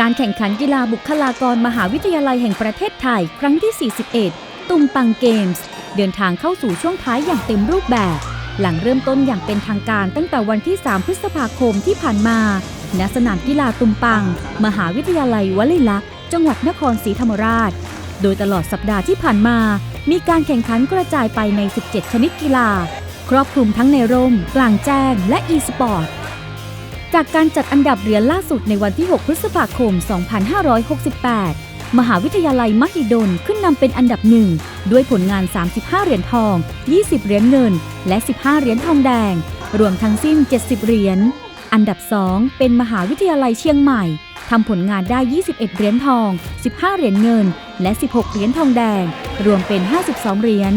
การแข่งขันกีฬาบุคลากรมหาวิทยาลัยแห่งประเทศไทย ครั้งที่ 41 ตุมปังเกมส์ เดินทางเข้าสู่ช่วงท้ายอย่างเต็มรูปแบบ หลังเริ่มต้นอย่างเป็นทางการตั้งแต่วันที่ 3 พฤษภาคมที่ผ่านมาณสนามกีฬาตุมปัง มหาวิทยาลัยวลัยลักษณ์จังหวัดนครศรีธรรมราช โดยตลอดสัปดาห์ที่ผ่านมา มีการแข่งขันกระจายไปใน 17 ชนิดกีฬา ครอบคลุมทั้งในร่ม กลางแจ้ง และ e-sport จากการจัดอันดับเหรียญล่าสุดในวันที่ 6 พฤษภาคม 2568 มหาวิทยาลัยมหิดลขึ้นนำเป็นอันดับหนึ่งด้วยผลงาน 35 เหรียญทอง 20 เหรียญเงิน และ 15 เหรียญทองแดง รวมทั้งสิ้น 70 เหรียญ อันดับ 2 เป็นมหาวิทยาลัยเชียงใหม่ทำผลงานได้ 21 เหรียญทอง 15 เหรียญเงิน และ 16 เหรียญทองแดง รวมเป็น 52 เหรียญ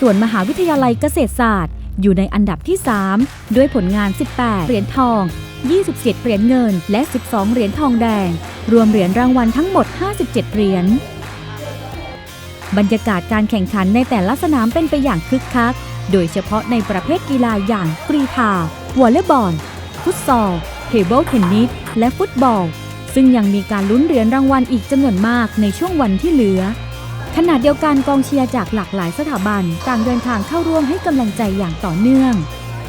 ส่วนมหาวิทยาลัยเกษตรศาสตร์ อยู่ในอันดับที่ 3 ด้วยผลงาน 18 เหรียญทอง 27 เหรียญเงิน และ 12 เหรียญทองแดง รวมเหรียญรางวัลทั้งหมด 57 เหรียญ บรรยากาศการแข่งขันในแต่ละสนามเป็นไปอย่างคึกคัก โดยเฉพาะในประเภทกีฬาอย่างกรีฑาวอลเลย์บอล ฟุตซอล เทเบิลเทนนิส และฟุตบอล ซึ่งยังมีการลุ้นเหรียญรางวัลอีกจำนวนมากในช่วงวันที่เหลือ ขณะเดียวกันกองเชียร์จากหลากหลายสถาบันต่างเดินทางเข้าร่วมให้กำลังใจอย่างต่อเนื่อง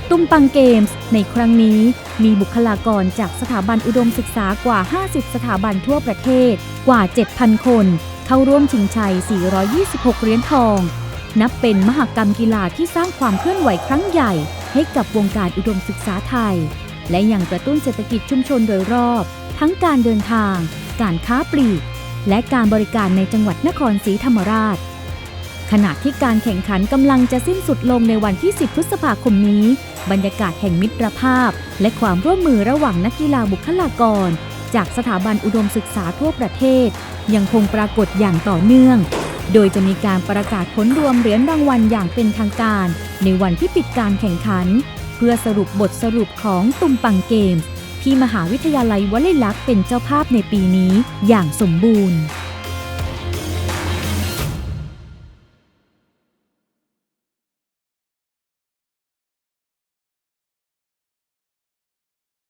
ตุ้มปังเกมส์ ในครั้งนี้มีบุคลากรจากสถาบันอุดมศึกษากว่า 50 สถาบันทั่วประเทศกว่า 7,000 คน เข้าร่วมชิงชัย 426 เหรียญทอง นับเป็นมหกรรมกีฬาที่สร้างความเคลื่อนไหวครั้งใหญ่ให้กับวงการอุดมศึกษาไทย และยังกระตุ้นเศรษฐกิจชุมชนโดยรอบ ทั้งการเดินทาง การค้าปลีก และการบริการในจังหวัดนครศรีธรรมราช ขณะที่การแข่งขันกำลังจะสิ้นสุดลงในวันที่ 10 พฤษภาคมนี้ บรรยากาศแห่งมิตรภาพ และความร่วมมือระหว่างนักกีฬาบุคลากร จากสถาบันอุดมศึกษาทั่วประเทศ ยังคงปรากฏอย่างต่อเนื่อง โดยจะมีการประกาศผลรวมเหรียญรางวัลอย่างเป็นทางการ ในวันที่ปิดการแข่งขัน เพื่อสรุปบทสรุปของตุมปังเกมส์ ที่มหาวิทยาลัยวลัยลักษณ์เป็นเจ้าภาพในปีนี้อย่างสมบูรณ์